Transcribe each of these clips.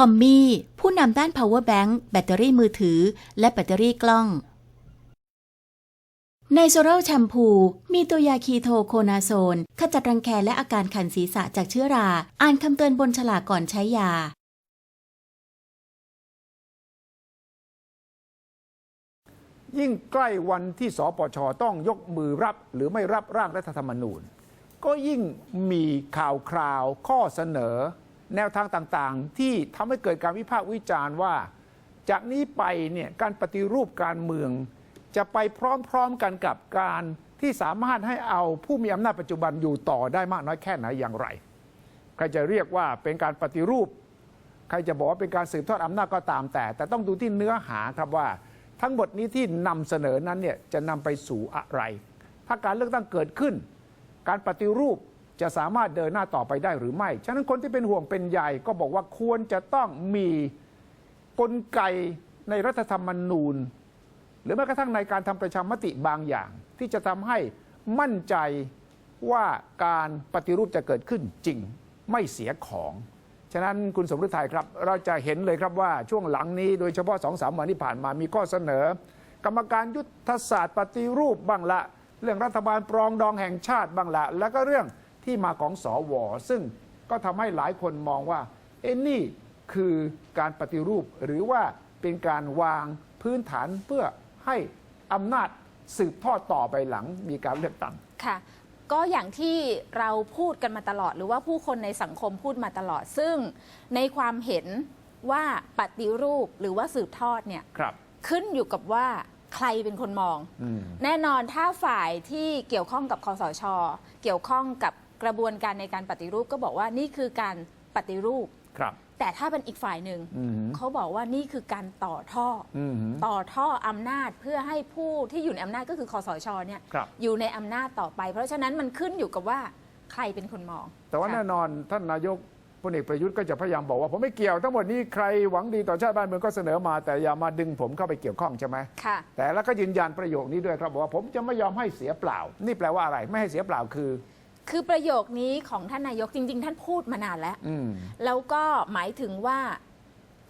คอมมี่ผู้นำด้าน power bank แบตเตอรี่มือถือ และแบตเตอรี่กล้อง ในโซโรแชมพู มีตัวยาคีโทโคนาโซน ขจัดรังแคและอาการขันศีรษะจากเชื้อรา อ่านคำเตือนบนฉลากก่อนใช้ยา ยิ่งใกล้วันที่สปชต้องยกมือรับหรือไม่รับร่างรัฐธรรมนูญ ก็ยิ่งมีข่าวคราวข้อเสนอ แนวทางต่างๆ ที่ทำให้เกิดการวิพากษ์วิจารณ์ว่า จากนี้ไปเนี่ยการปฏิรูปการเมือง จะไปพร้อมๆกันกับการที่สามารถให้เอาผู้มีอำนาจปัจจุบันอยู่ต่อได้มากน้อยแค่ไหนอย่างไร ใครจะเรียกว่าเป็นการปฏิรูป ใครจะบอกว่าเป็นการสืบทอดอำนาจก็ตามแต่ แต่ต้องดูที่เนื้อหาครับว่า ทั้งหมดนี้ที่นำเสนอนั้นเนี่ยจะนำไปสู่อะไร ถ้าการเลือกตั้งเกิดขึ้น การปฏิรูป จะสามารถเดินหน้าต่อไปได้หรือไม่ ฉะนั้นคนที่เป็นห่วงเป็นใยก็บอกว่าควรจะต้องมีกลไกในรัฐธรรมนูญ หรือแม้กระทั่งในการทำประชามติบางอย่าง ที่จะทำให้มั่นใจว่าการปฏิรูปจะเกิดขึ้นจริงไม่เสียของ ฉะนั้นคุณสมฤทัยครับ เราจะเห็นเลยครับว่าช่วงหลังนี้โดยเฉพาะสองสามวันที่ผ่านมามีข้อเสนอ กรรมการยุทธศาสตร์ปฏิรูปบ้างละ เรื่องรัฐบาลปรองดองแห่งชาติบ้างละ แล้วก็เรื่อง ที่มาของสอวอซึ่งก็ทำให้หลายคนมองว่าเอ็นนี่คือการปฏิรูปหรือว่าเป็นการวางพื้นฐานเพื่อให้อำนาจสืบทอดต่อไปหลังมีการเลือกตั้งค่ะ ก็อย่างที่เราพูดกันมาตลอด หรือว่าผู้คนในสังคมพูดมาตลอด ซึ่งในความเห็นว่าปฏิรูปหรือว่าสืบทอดเนี่ยครับขึ้นอยู่กับว่าใครเป็นคนมองอืมแน่นอนถ้าฝ่ายที่เกี่ยวข้องกับคอสช เกี่ยวข้องกับ กระบวนการในการปฏิรูปก็บอกว่านี่คือการปฏิรูป ครับ แต่ถ้าเป็นอีกฝ่ายหนึ่งอืมเขาบอกว่านี่คือการต่อท่อออืมต่อท่ออำนาจเพื่อให้ผู้ที่อยู่ในอำนาจก็คือคอสชเนี่ยครับ อยู่ในอำนาจต่อไป เพราะฉะนั้นมันขึ้นอยู่กับว่าใครเป็นคนมองแต่ว่าค่ะ แน่นอนท่านนายกพลเอกประยุทธ์ก็จะพยายามบอกว่าผมไม่เกี่ยวทั้งหมดนี้ใครหวังดีต่อชาติบ้านเมืองก็เสนอมา แต่อย่ามาดึงผมเข้าไปเกี่ยวข้องใช่ไหมค่ะ แต่แล้วก็ยืนยันประโยคนี้ด้วยครับบอกว่าผมจะไม่ยอมให้เสียเปล่า นี่แปลว่าอะไร ไม่ให้เสียเปล่าคือ คือประโยคนี้ของท่านนายกจริง ๆ ท่านพูดมานานแล้ว อืม แล้วก็หมายถึงว่า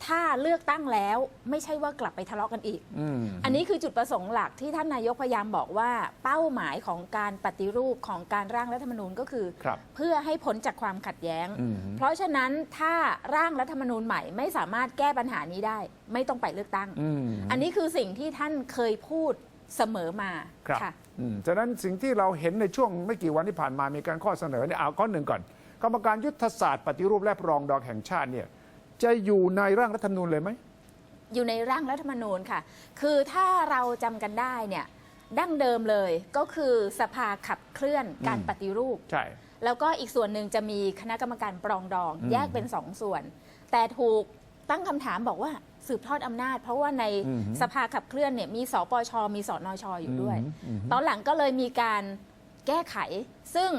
ถ้าเลือกตั้งแล้วไม่ใช่ว่ากลับไปทะเลาะกันอีก อืม อันนี้คือจุดประสงค์หลักที่ท่านนายกพยายามบอกว่า เป้าหมายของการปฏิรูปของการร่างรัฐธรรมนูญก็คือ ครับเพื่อให้พ้นจากความขัดแย้ง อืม เพราะฉะนั้นถ้าร่างรัฐธรรมนูญใหม่ไม่สามารถแก้ปัญหานี้ได้ ไม่ต้องไปเลือกตั้ง อืม อันนี้คือสิ่งที่ท่านเคยพูด เสมอมาครับค่ะ อืมฉะนั้นสิ่งที่เราเห็นในช่วงไม่กี่วันที่ผ่านมามีการข้อเสนอเนี่ยเอาข้อหนึ่งก่อน กรรมการยุทธศาสตร์ปฏิรูปและปรองดองแห่งชาติเนี่ยจะอยู่ในร่างรัฐธรรมนูญเลยไหม อยู่ในร่างรัฐธรรมนูญค่ะ คือถ้าเราจำกันได้เนี่ยดั้งเดิมเลยก็คือสภาขับเคลื่อนการอืม ปฏิรูป ใช่ แล้วก็อีกส่วนหนึ่งจะมีคณะกรรมการปรองดอง อืม แยกเป็นสองส่วน แต่ถูก ตั้งคำถามบอกว่าสืบทอดอำนาจ เพราะว่าในอืมสภาขับเคลื่อนเนี่ยมีสปช มีสนชอยู่ด้วย อืมอืมตอนหลังก็เลยมีการแก้ไข ซึ่ง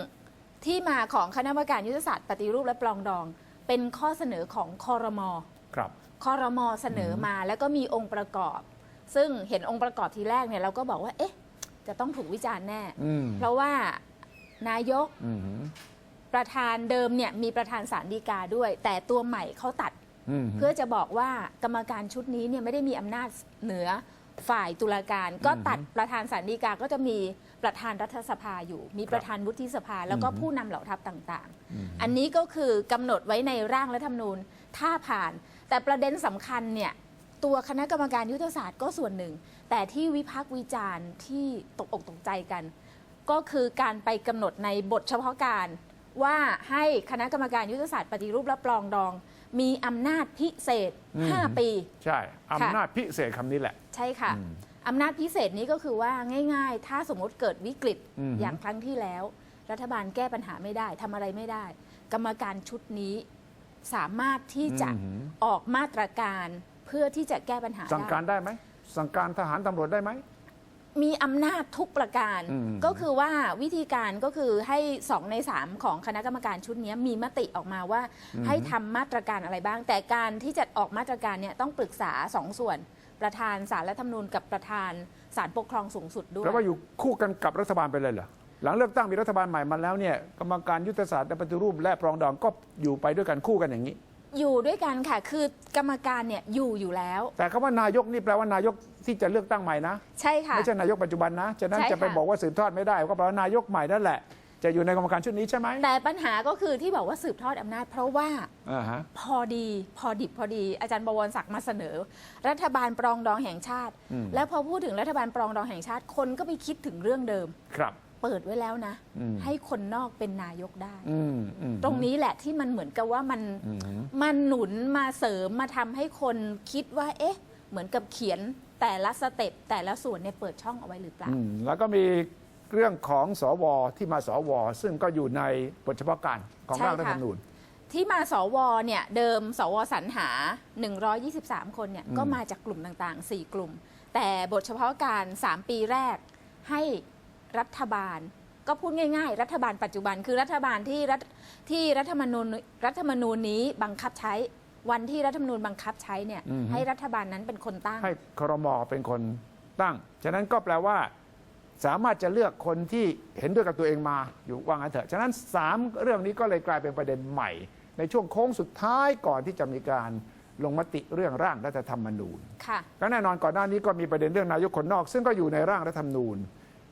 ที่มาของคณะกรรมการยุทธศาสตร์ปฏิรูปและปรองดอง เป็นข้อเสนอของคอรมอ ครับ คอรมอเสนอมาแล้วก็มีองค์ประกอบ ซึ่งเห็นองค์ประกอบทีแรกเนี่ยเราก็บอกว่า เอ๊ะ จะต้องถูกวิจารณ์แน่ อืมเพราะว่านายกอืมประธานเดิมเนี่ยมีประธานศาลฎีกาด้วย แต่ตัวใหม่เขาตัดอืม เพื่อจะบอกว่ากรรมการชุดนี้เนี่ยไม่ได้มีอำนาจเหนือฝ่ายตุลาการก็ตัดประธานศาลฎีกาก็จะมีประธานรัฐสภาอยู่ มีประธานวุฒิสภา แล้วก็ผู้นำเหล่าทัพต่างๆ อันนี้ก็คือกำหนดไว้ในร่างรัฐธรรมนูญถ้าผ่าน แต่ประเด็นสำคัญเนี่ยตัวคณะกรรมการยุทธศาสตร์ก็ส่วนหนึ่ง แต่ที่วิพากษ์วิจารณ์ที่ตกอกตกใจกัน ก็คือการไปกำหนดในบทเฉพาะการ ว่าให้คณะกรรมการยุทธศาสตร์ปฏิรูปและปรองดอง มีอำนาจพิเศษ อืม 5 ปี ใช่อำนาจพิเศษคำนี้แหละ ใช่ค่ะอืมอำนาจพิเศษนี้ก็คือว่าง่าย ๆ ถ้าสมมติเกิดวิกฤตอืม อย่างครั้งที่แล้ว รัฐบาลแก้ปัญหาไม่ได้ทำอะไรไม่ได้ กรรมการชุดนี้สามารถที่จะอืมออกมาตรการเพื่อที่จะแก้ปัญหาสั่งการได้ ได้ไหมสั่งการทหารตำรวจได้ไหม มีอำนาจทุกประการ อืม ก็คือว่าวิธีการก็คือให้สองในสามของคณะกรรมการชุดนี้มีมติออกมาว่าให้ทำมาตรการอะไรบ้าง แต่การที่จะออกมาตรการเนี่ยต้องปรึกษาสองส่วน ประธานสารรัฐธรรมนูญกับประธานศาลปกครองสูงสุดด้วย แล้วว่าอยู่คู่กันกับรัฐบาลไปเลยเหรอหลังเลือกตั้งมีรัฐบาลใหม่มาแล้วเนี่ยกรรมการยุทธศาสตร์และปฏิรูปและปรองดองก็อยู่ไปด้วยกันคู่กันอย่างนี้ อยู่ด้วยกันค่ะ คือกรรมการเนี่ยอยู่อยู่แล้ว แต่คำว่านายกนี่แปลว่านายกที่จะเลือกตั้งใหม่นะ ใช่ค่ะ ไม่ใช่นายกปัจจุบันนะฉะนั้นใช่จะไปค่ะบอกว่าสืบทอดไม่ได้ก็แปลว่านายกใหม่นั่นแหละ จะอยู่ในกรรมการชุดนี้ใช่ไหมแต่ปัญหาก็คือที่บอกว่าสืบทอดอำนาจ เพราะว่าอ่าฮะพอดีพอดิบพอดี อาจารย์บวรศักดิ์มาเสนอ รัฐบาลปรองดองแห่งชาติอืมแล้วพอพูดถึงรัฐบาลปรองดองแห่งชาติคนก็ไปคิดถึงเรื่องเดิม ครับ เปิดไว้แล้วนะ อืมให้คนนอกเป็นนายกได้ อืมอืมตรงนี้แหละที่มันเหมือนกับว่ามัน อืม มันหนุนมาเสริมมาทำให้คนคิดว่า เอ๊ะ เหมือนกับเขียนแต่ละสเต็ปแต่ละส่วนเนี่ยเปิดช่องเอาไว้หรือเปล่า อืมแล้วก็มีเรื่องของสวที่มาสว ซึ่งก็อยู่ในบทเฉพาะการของใช่ร่างค่ะรัฐธรรมนูญ ที่มาสวเนี่ยเดิมสวสรรหา 123 คนเนี่ยอืม ก็มาจากกลุ่มต่างๆ 4 กลุ่ม แต่บทเฉพาะการ 3 ปีแรกให้ รัฐบาล ก็พูดง่าย ๆ รัฐบาลปัจจุบันคือรัฐบาลที่รัฐที่รัฐธรรมนูญรัฐธรรมนูญนี้บังคับใช้วันที่รัฐธรรมนูญบังคับใช้เนี่ยให้รัฐบาลนั้นเป็นคนตั้ง ให้ครมเป็นคนตั้ง ฉะนั้นก็แปลว่าสามารถจะเลือกคนที่เห็นด้วยกับตัวเองมาอยู่ว่างั้นเถอะ ฉะนั้นสามเรื่องนี้ก็เลยกลายเป็นประเด็นใหม่ ในช่วงโค้งสุดท้ายก่อนที่จะมีการลงมติเรื่องร่างรัฐธรรมนูญ ค่ะ ก็แน่นอนก่อนหน้านี้ก็มีประเด็นเรื่องนายกคนนอก ซึ่งก็อยู่ในร่างรัฐธรรมนูญ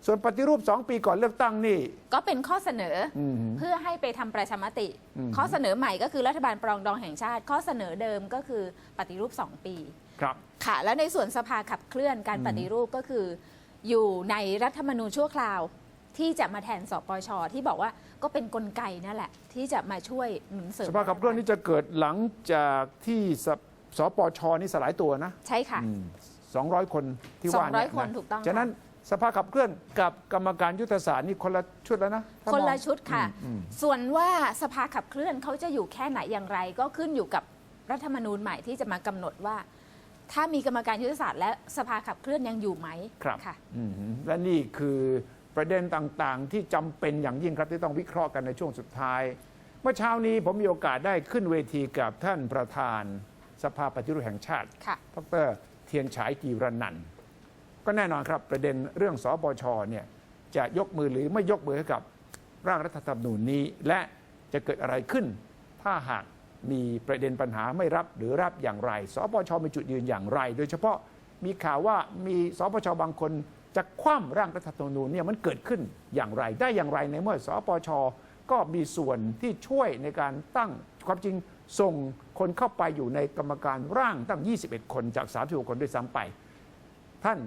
ส่วนปฏิรูปสองปีก่อนเลือกตั้งนี่ ก็เป็นข้อเสนอออืมเพื่อให้ไปทำประชามติอืมข้อเสนอใหม่ก็คือรัฐบาลปรองดองแห่งชาติ ข้อเสนอเดิมก็คือปฏิรูป2ปี ครับค่ะ แล้วในส่วนสภาขับเคลื่อนการอืมปฏิรูปก็คือ อยู่ในรัฐธรรมนูญชั่วคราวที่จะมาแทนสปชที่บอกว่าก็เป็นกลไกนั่นแหละ ที่จะมาช่วยหนุนเสริมสภาขับเคลื่อนนี่จะเกิดหลังจากที่สสปชนี่สลายตัวนะ ใช่ค่ะสองร้อยคนที่ว่าเย200 คนถูกต้องฉะนั้น สภาขับเคลื่อนกับกรรมการยุทธศาสตร์นี่คนละชุดแล้วนะถ้าคนมองละชุดค่ะอืม ส่วนว่าสภาขับเคลื่อนเขาจะอยู่แค่ไหนอย่างไร ก็ขึ้นอยู่กับรัฐธรรมนูญใหม่ที่จะมากำหนดว่า ถ้ามีกรรมการยุทธศาสตร์และสภาขับเคลื่อนยังอยู่ไหมครับค่ะ อืมและนี่คือประเด็นต่างๆ ที่จำเป็นอย่างยิ่งครับที่ต้องวิเคราะห์กันในช่วงสุดท้าย เมื่อเช้านี้ผมมีโอกาสได้ขึ้นเวทีกับท่านประธานสภาปฏิรูปแห่งชาติ ค่ะ ดรเทียนฉายกีรนันท์ ก็แน่นอนครับประเด็นเรื่องสปชเนี่ยจะยกมือหรือไม่ยกมือให้กับร่างรัฐธรรมนูญนี้ และจะเกิดอะไรขึ้น ถ้าหากมีประเด็นปัญหาไม่รับหรือรับอย่างไร สปชมีจุดยืนอย่างไร โดยเฉพาะมีข่าวว่ามีสปชบางคนจะคว่ำร่างรัฐธรรมนูญเนี่ยมันเกิดขึ้นอย่างไร ได้อย่างไรในเมื่อสปชก็มีส่วนที่ช่วยในการตั้งความจริงส่งคนเข้าไปอยู่ในกรรมการร่างตั้ง 21 คนจาก 36 คนด้วยซ้ำไป ท่าน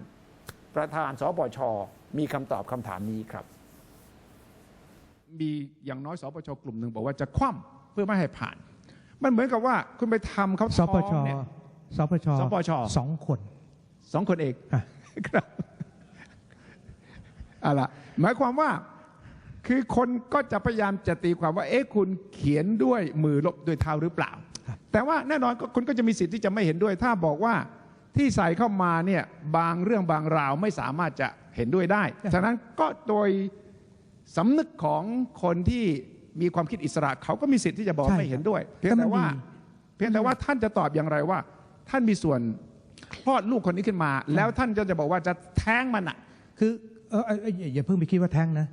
ประธานสปชมีคำตอบคำถามนี้ครับ มีอย่างน้อยสปชกลุ่มหนึ่งบอกว่าจะคว่ำเพื่อไม่ให้ผ่าน มันเหมือนกับว่าคุณไปทำเขาสปชท้องเนี่ยสปชสปชสองคนสองคนเอกอะครับเอาละหมายความว่าคือคนก็จะพยายามจะตีความว่าเอ๊ะคุณเขียนด้วยมือลบด้วยเท้าหรือเปล่า แต่ว่าแน่นอนก็คุณก็จะมีสิทธิ์ที่จะไม่เห็นด้วย ถ้าบอกว่า ที่ใส่เข้ามาเนี่ยบางเรื่องบางราวไม่สามารถจะเห็นด้วยได้ ฉะนั้นก็โดยสำนึกของคนที่มีความคิดอิสระเขาก็มีสิทธิ์ที่จะบอกใช่ไม่เห็นด้วย เพียงแต่มัแต่นว่ามีเพียงแต่ว่าท่านจะตอบอย่างไรว่า ท่านมีส่วนคลอดลูกคนนี้ขึ้นมา แล้วท่านก็จะบอกว่าจะแท้งมันอะ คือเออเออเอออย่าอย่าเพิ่งไปคิดว่าแท้งนะ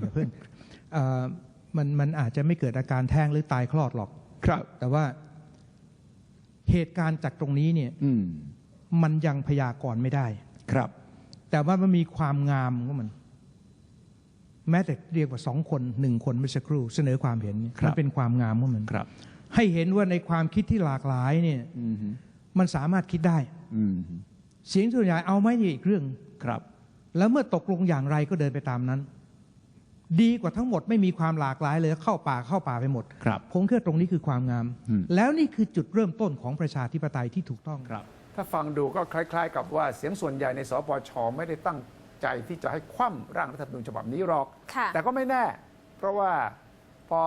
อย่าเพิ่งเอ่อมันมันอาจจะไม่เกิดอาการแท้งหรือตายคลอดหรอก ครับ แต่ว่าเหตุการณ์จากตรงนี้เนี่ยอื มมันยังพยากรณ์ไม่ได้ ครับ แต่ว่ามันมีความงามของมัน แม้แต่เรียกว่าสองคนหนึ่งคนเมื่อสักครู่เสนอความเห็นเนี่ยครับมันเป็นความงามของมันครับ ให้เห็นว่าในความคิดที่หลากหลายเนี่ยอืมมันสามารถคิดได้อืมเสียงส่วนใหญ่เอาไหมนี่อีกเรื่องครับ แล้วเมื่อตกลงอย่างไรก็เดินไปตามนั้น ดีกว่าทั้งหมดไม่มีความหลากหลายเลยเข้าป่าเข้าป่าไปหมดครับผมเชื่อตรงนี้คือความงามอืมแล้วนี่คือจุดเริ่มต้นของประชาธิปไตยที่ถูกต้องครับ ถ้าฟังดูก็คล้าย ๆ กับว่าเสียงส่วนใหญ่ในสปชไม่ได้ตั้งใจที่จะให้คว่ำร่างรัฐธรรมนูญฉบับนี้หรอก ค่ะแต่ก็ไม่แน่ เพราะว่าพอ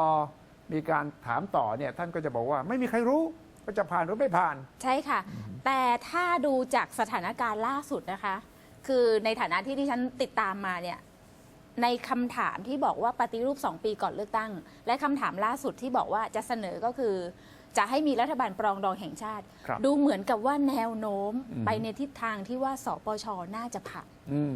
มีการถามต่อเนี่ยท่านก็จะบอกว่าไม่มีใครรู้ว่าจะผ่านหรือไม่ผ่าน ใช่ค่ะ แต่ถ้าดูจากสถานการณ์ล่าสุดนะคะ คือในฐานะที่ที่ฉันติดตามมาเนี่ย ในคำถามที่บอกว่าปฏิรูป 2 ปีก่อนเลือกตั้ง และคำถามล่าสุดที่บอกว่าจะเสนอก็คือ จะให้มีรัฐบาลปรองดองแห่งชาติ ครับดูเหมือนกับว่าแนวโน้มอืม ไปในทิศทางที่ว่าสปชน่าจะผ่าน อืม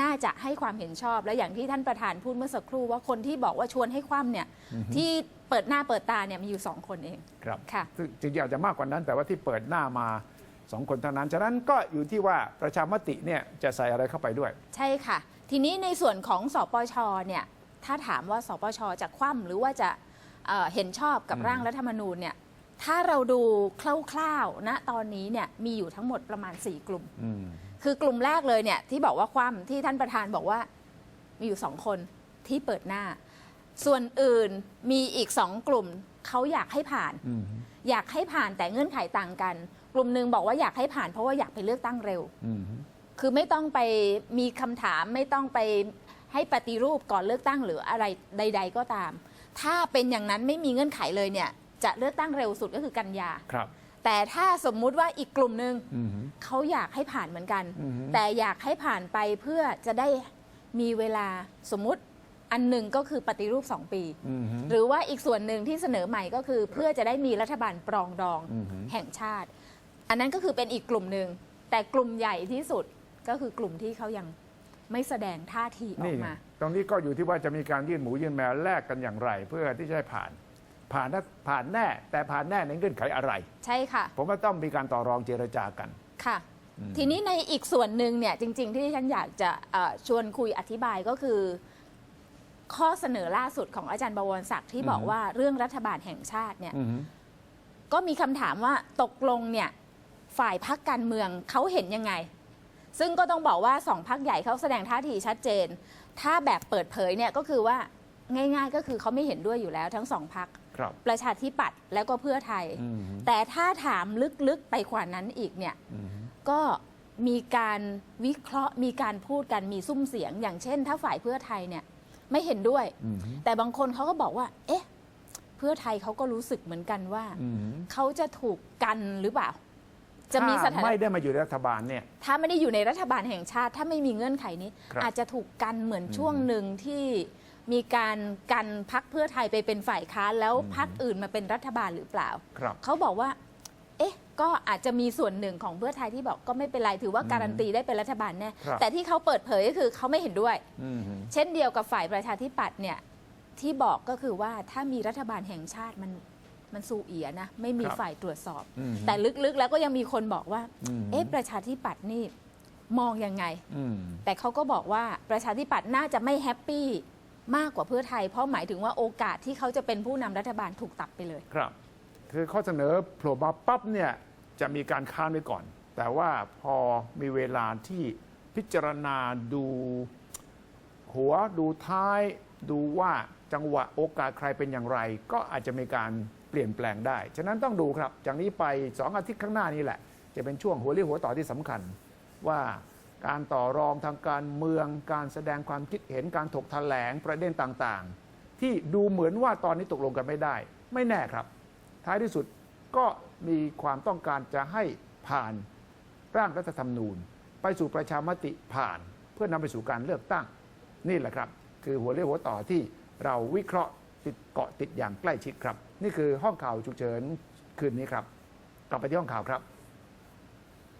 น่าจะให้ความเห็นชอบและอย่างที่ท่านประธานพูดเมื่อสักครู่ว่าคนที่บอกว่าชวนให้คว่ำเนี่ย ที่เปิดหน้าเปิดตาเนี่ยมีอยู่สองคนเอง ครับค่ะ ซึ่งจริงๆอาจจะมากกว่านั้นแต่ว่าที่เปิดหน้ามาสองคนเท่านั้น ฉะนั้นก็อยู่ที่ว่าประชามติเนี่ยจะใส่อะไรเข้าไปด้วย ใช่ค่ะ ทีนี้ในส่วนของสปชเนี่ยถ้าถามว่าสปชจะคว่ำหรือว่าจะเอ่อเห็นชอบกับอืม ร่างรัฐธรรมนูญเนี่ย ถ้าเราดูคร่าวๆณตอนนี้เนี่ยมีอยู่ทั้งหมดประมาณ 4 กลุ่ม อืม คือกลุ่มแรกเลยเนี่ยที่บอกว่าคว่ำที่ท่านประธานบอกว่ามีอยู่สองคนที่เปิดหน้า ส่วนอื่นมีอีกสองกลุ่มเขาอยากให้ผ่าน อืม อยากให้ผ่านแต่เงื่อนไขต่างกัน กลุ่มหนึ่งบอกว่าอยากให้ผ่านเพราะว่าอยากไปเลือกตั้งเร็ว อืม คือไม่ต้องไปมีคำถามไม่ต้องไปให้ปฏิรูปก่อนเลือกตั้งหรืออะไรใด ๆ ก็ตาม ถ้าเป็นอย่างนั้นไม่มีเงื่อนไขเลยเนี่ย จะเลือกตั้งเร็วสุดก็คือกันยา ครับ แต่ถ้าสมมุติว่าอีกกลุ่มหนึ่งอืมเขาอยากให้ผ่านเหมือนกัน อือฮึ แต่อยากให้ผ่านไปเพื่อจะได้มีเวลาสมมุติอันหนึ่งก็คือปฏิรูป 2 ปี อืมหรือว่าอีกส่วนหนึ่งที่เสนอใหม่ก็คือเพื่อจะได้มีรัฐบาลปรองดองอือฮึ แห่งชาติ อันนั้นก็คือเป็นอีกกลุ่มหนึ่งแต่กลุ่มใหญ่ที่สุดก็คือกลุ่มที่เขายังไม่แสดงท่าทีออนี่กไงมา ตรงนี้ก็อยู่ที่ว่าจะมีการยื่นหมูยื่นแมวแลกกันอย่างไร เพื่อที่จะให้ผ่าน ผ่านถ้าผ่านแน่ แต่ผ่านแน่ในเงื่อนไขอะไร ใช่ค่ะ ผมว่าต้องมีการต่อรองเจรจากันค่ะ ทีนี้ในอีกส่วนหนึ่งเนี่ยจริง ๆ ที่ฉันอยากจะเอ่อชวนคุยอธิบายก็คือ ข้อเสนอล่าสุดของอาจารย์บวรศักดิ์ที่บอกอือฮึว่าเรื่องรัฐบาลแห่งชาติเนี่ยอืมก็มีคำถามว่าตกลงเนี่ยฝ่ายพักการเมืองเขาเห็นยังไง ซึ่งก็ต้องบอกว่าสองพักใหญ่เขาแสดงท่าทีชัดเจน ถ้าแบบเปิดเผยเนี่ยก็คือว่าง่าย ๆ ก็คือเขาไม่เห็นด้วยอยู่แล้วทั้งสองพัก ครับประชาธิปัตย์แล้วก็เพื่อไทย อืมแต่ถ้าถามลึกๆไปกว่านั้นอีกเนี่ย อืมก็มีการวิเคราะห์มีการพูดกันมีซุ้มเสียง อย่างเช่น ถ้าฝ่ายเพื่อไทยเนี่ยไม่เห็นด้วย อืมแต่บางคนเขาก็บอกว่า เอ๊ะ เพื่อไทยเขาก็รู้สึกเหมือนกันว่า อืมเขาจะถูกกันหรือเปล่า จะมีสถาถ้านะไม่ได้มาอยู่ในรัฐบาลเนี่ย ถ้าไม่ได้อยู่ในรัฐบาลแห่งชาติ ถ้าไม่มีเงื่อนไขนี้ ครับอาจจะถูกกันเหมือนอืมช่วงหนึ่งที่ มีการกันพักเพื่อไทยไปเป็นฝ่ายค้านแล้วอืมพักอื่นมาเป็นรัฐบาลหรือเปล่า ครับ เขาบอกว่า เอ๊ะ ก็อาจจะมีส่วนหนึ่งของเพื่อไทยที่บอกก็ไม่เป็นไร ถือว่าอืมการันตีได้เป็นรัฐบาลแน่ ครับ แต่ที่เขาเปิดเผยก็คือเขาไม่เห็นด้วย อืมเช่นเดียวกับฝ่ายประชาธิปัตย์เนี่ยที่บอกก็คือว่าถ้ามีรัฐบาลแห่งชาติมันมันสูเอียนะ ไม่มีครับฝ่ายตรวจสอบ อืมแต่ลึกๆแล้วก็ยังมีคนบอกว่า อืม เอ๊ะประชาธิปัตย์นี่มองยังไง อืม แต่เขาก็บอกว่าประชาธิปัตย์น่าจะไม่แฮปปี้ มากกว่าเพื่อไทย เพราะหมายถึงว่าโอกาสที่เขาจะเป็นผู้นำรัฐบาลถูกตัดไปเลย ครับ คือข้อเสนอโผล่มาปั๊บเนี่ยจะมีการค้านไว้ก่อน แต่ว่าพอมีเวลาที่พิจารณาดูหัวดูท้ายดูว่าจังหวะโอกาสใครเป็นอย่างไร ก็อาจจะมีการเปลี่ยนแปลงได้ ฉะนั้นต้องดูครับ จากนี้ไปสองอาทิตย์ข้างหน้านี้แหละ จะเป็นช่วงหัวเรียวหัวต่อที่สำคัญว่า การต่อรองทางการเมือง การแสดงความคิดเห็นการถกแถลงประเด็นต่างๆ ที่ดูเหมือนว่าตอนนี้ตกลงกันไม่ได้ ไม่แน่ครับ ท้ายที่สุดก็มีความต้องการจะให้ผ่านร่างรัฐธรรมนูญ ไปสู่ประชามติผ่าน เพื่อนำไปสู่การเลือกตั้ง นี่แหละครับ คือหัวเรียวหัวต่อที่เราวิเคราะห์ติดเกาะติดอย่างใกล้ชิดครับ นี่คือห้องข่าวฉุกเฉินคืนนี้ครับ กลับไปที่ห้องข่าวครับ